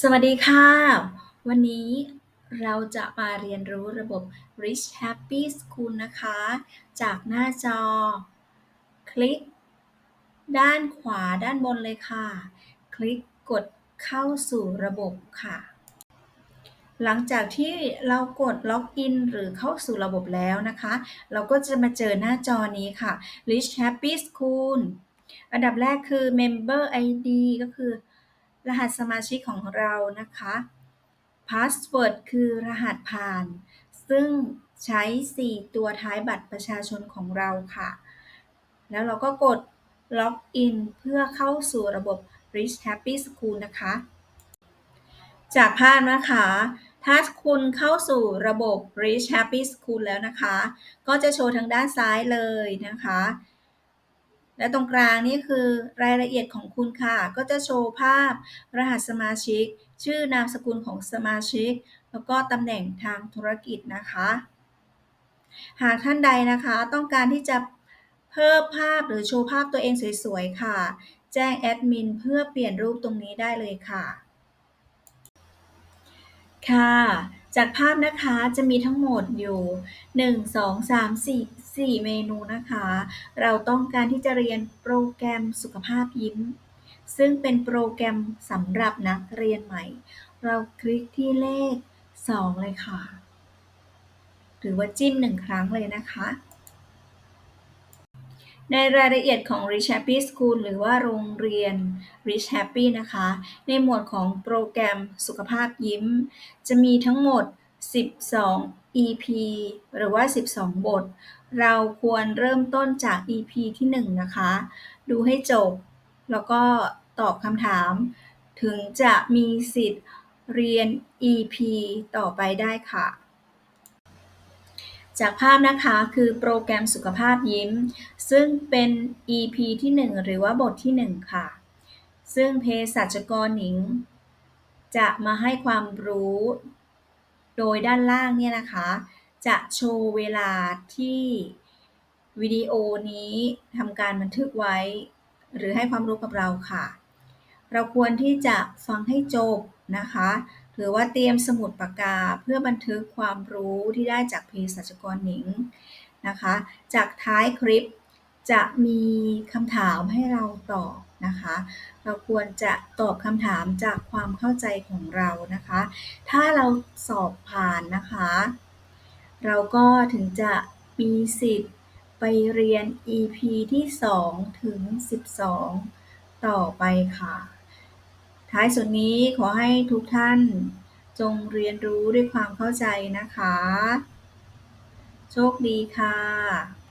สวัสดีค่ะ วันนี้เราจะมาเรียนรู้ระบบ Rich Happy School นะคะ จากหน้าจอ คลิก ด้านขวาด้านบนเลยค่ะ คลิกกดเข้าสู่ระบบค่ะ หลังจากที่เรากดล็อกอินหรือเข้าสู่ระบบแล้วนะคะ เราก็จะมาเจอหน้าจอนี้ค่ะ Rich Happy School อันดับแรกคือ Member ID ก็คือ รหัสสมาชิกของเรานะคะ Password คือรหัสผ่าน ซึ่งใช้ 4 ตัวท้ายบัตรประชาชนของเราค่ะ แล้วเราก็กดล็อกอินเพื่อเข้าสู่ระบบ Rich Happy School นะคะ จากภาพนะคะ ถ้าคุณเข้าสู่ระบบ Rich Happy School แล้วนะคะ ก็จะโชว์ทางด้านซ้ายเลยนะคะ และตรงกลางนี่คือรายละเอียดของคุณค่ะ ก็จะโชว์ภาพ รหัสสมาชิก ชื่อนามสกุลของสมาชิก แล้วก็ตำแหน่งทางธุรกิจนะคะ หากท่านใดนะคะต้องการที่จะเพิ่มภาพหรือโชว์ภาพตัวเองสวยๆค่ะ แจ้งแอดมินเพื่อเปลี่ยนรูปตรงนี้ได้เลยค่ะ ค่ะ จากภาพนะคะจะมีทั้งหมดอยู่ 1 2 3 4 4 เมนูนะคะ เราต้องการที่จะเรียนโปรแกรมสุขภาพยิ้ม ซึ่งเป็นโปรแกรมสำหรับนักเรียนใหม่ เราคลิกที่เลข 2 เลยค่ะ หรือว่าจิ้ม1ครั้งเลยนะคะ ในรายละเอียดของ Rich Happy School หรือว่าโรงเรียน Rich Happy นะคะ ในหมวดของโปรแกรมสุขภาพยิ้ม จะมีทั้งหมด 12 EP หรือว่า 12 บท เราควรเริ่มต้นจาก EP ที่ 1 นะคะ ดูให้จบ แล้วก็ตอบคำถาม ถึงจะมีสิทธิ์เรียน EP ต่อไปได้ค่ะ จากภาพนะคะคือโปรแกรมสุขภาพยิ้ม ซึ่งเป็น EP ที่ 1 หรือว่าบทที่ 1 ค่ะ ซึ่งเภสัชกรหญิง จะมาให้ความรู้ โดยด้านล่างเนี่ยนะคะ จะโชว์เวลาที่วิดีโอนี้ทำการบันทึกไว้ หรือให้ความรู้กับเราค่ะ เราควรที่จะฟังให้จบนะคะ หรือว่าเตรียมสมุดปากกาเพื่อบันทึกความรู้ที่ได้จากเภสัชกรหญิงนะคะ จากท้ายคลิป จะมีคำถามให้เราตอบนะคะ เราควรจะตอบคำถามจากความเข้าใจของเรานะคะ ถ้าเราสอบผ่านนะคะ เราก็ถึงจะมีสิทธิ์ไปเรียน EP ที่ 2 ถึง 12 ต่อไปค่ะ ท้ายสุดนี้ขอให้ทุกท่านจงเรียนรู้ด้วยความเข้าใจนะคะ โชคดีค่ะ